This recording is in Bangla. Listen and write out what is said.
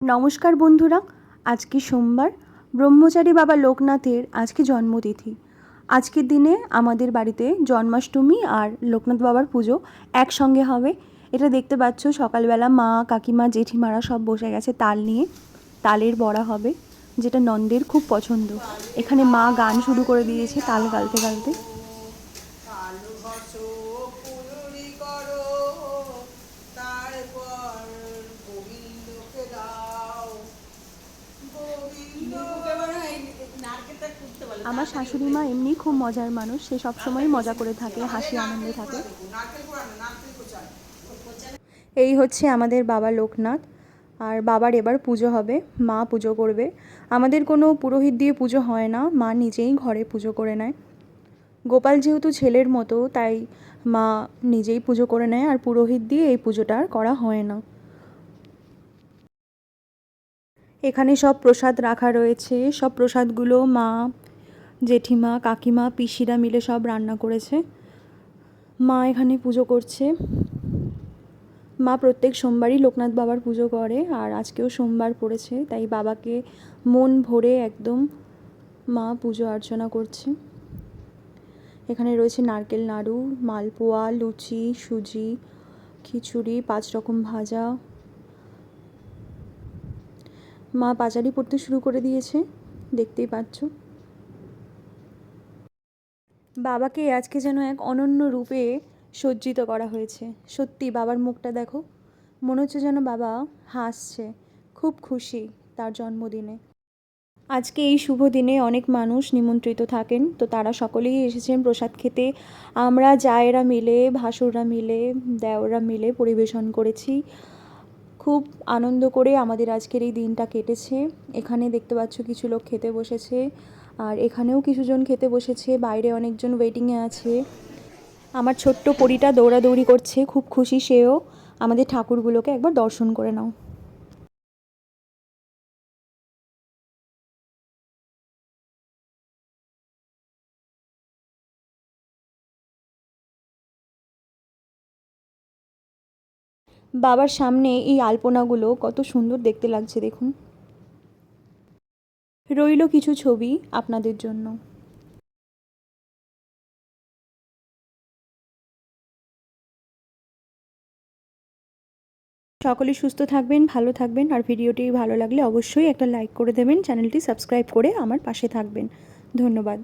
নমস্কার বন্ধুরা, আজকে সোমবার, ব্রহ্মচারী বাবা লোকনাথের আজকে জন্মতিথি। আজকের দিনে আমাদের বাড়িতে জন্মাষ্টমী আর লোকনাথ বাবার পুজো একসঙ্গে হবে। এটা দেখতে পাচ্ছ, সকালবেলা মা, কাকিমা, জেঠিমারা সব বসে গেছে তাল নিয়ে। তালের বড়া হবে, যেটা নন্দের খুব পছন্দ। এখানে মা গান শুরু করে দিয়েছে তাল গালতে গালতে। আমার শাশুড়ি মা এমনি খুব মজার মানুষ। সে সবসময় মজা করে থাকে, হাসি আনন্দে থাকে। এই হচ্ছে আমাদের বাবা লোকনাথ। আর বাবার এবার পুজো হবে, মা পুজো করবে। আমাদের কোনো পুরোহিত দিয়ে পুজো হয় না, মা নিজেই ঘরে পুজো করে নেয়। গোপাল যেহেতু ছেলের মতো, তাই মা নিজেই পুজো করে নেয়, আর পুরোহিত দিয়ে এই পুজোটা আর করা হয় না। এখানে সব প্রসাদ রাখা রয়েছে। সব প্রসাদগুলো মা, জেঠিমা, কাকিমা, পিসিরা মিলে সব রান্না করেছে। মা এখানে পুজো করছে। মা প্রত্যেক সোমবারই লোকনাথ বাবার পুজো করে আর আজকেও সোমবার পড়েছে, তাই বাবাকে মন ভরে একদম মা পুজো অর্চনা করছে। এখানে রয়েছে নারকেল নাড়ু, মালপোয়া, লুচি, সুজি, খিচুড়ি, পাঁচ রকম ভাজা মা পাঁচালি পড়তে শুরু করে দিয়েছে। দেখতেই পাচ্ছ। বাবাকে আজকে যেন এক অনন্য রূপে সজ্জিত করা হয়েছে। সত্যি বাবার মুখটা দেখো। মনে হচ্ছে যেন বাবা হাসছে। খুব খুশি তার জন্মদিনে। আজকে এই শুভ দিনে অনেক মানুষ নিমন্ত্রিত থাকেন। তো তারা সকলেই এসেছেন প্রসাদ খেতে। আমরা জায়েরা মিলে, ভাসুররা মিলে দেওরা মিলে পরিবেশন করেছি। খুব আনন্দ করে আমাদের আজকের এই দিনটা কেটেছে। এখানে দেখতে পাচ্ছ কিছু লোক খেতে বসেছে, আর এখানেও কিছুজন খেতে বসেছে, বাইরে অনেকজন ওয়েটিংয়ে আছে। আমার ছোট্ট পরিটা দৌড়াদৌড়ি করছে, খুব খুশি সেও। আমাদের ঠাকুরগুলোকে একবার দর্শন করে নাও। বাবার সামনে এই আলপনাগুলো কত সুন্দর দেখতে লাগছে, দেখুন। রইল কিছু ছবি আপনাদের জন্য। সকলে সুস্থ থাকবেন, ভালো থাকবেন, আর ভিডিওটি ভালো লাগলে অবশ্যই একটা লাইক করে দেবেন, চ্যানেলটি সাবস্ক্রাইব করে আমার পাশে থাকবেন। ধন্যবাদ।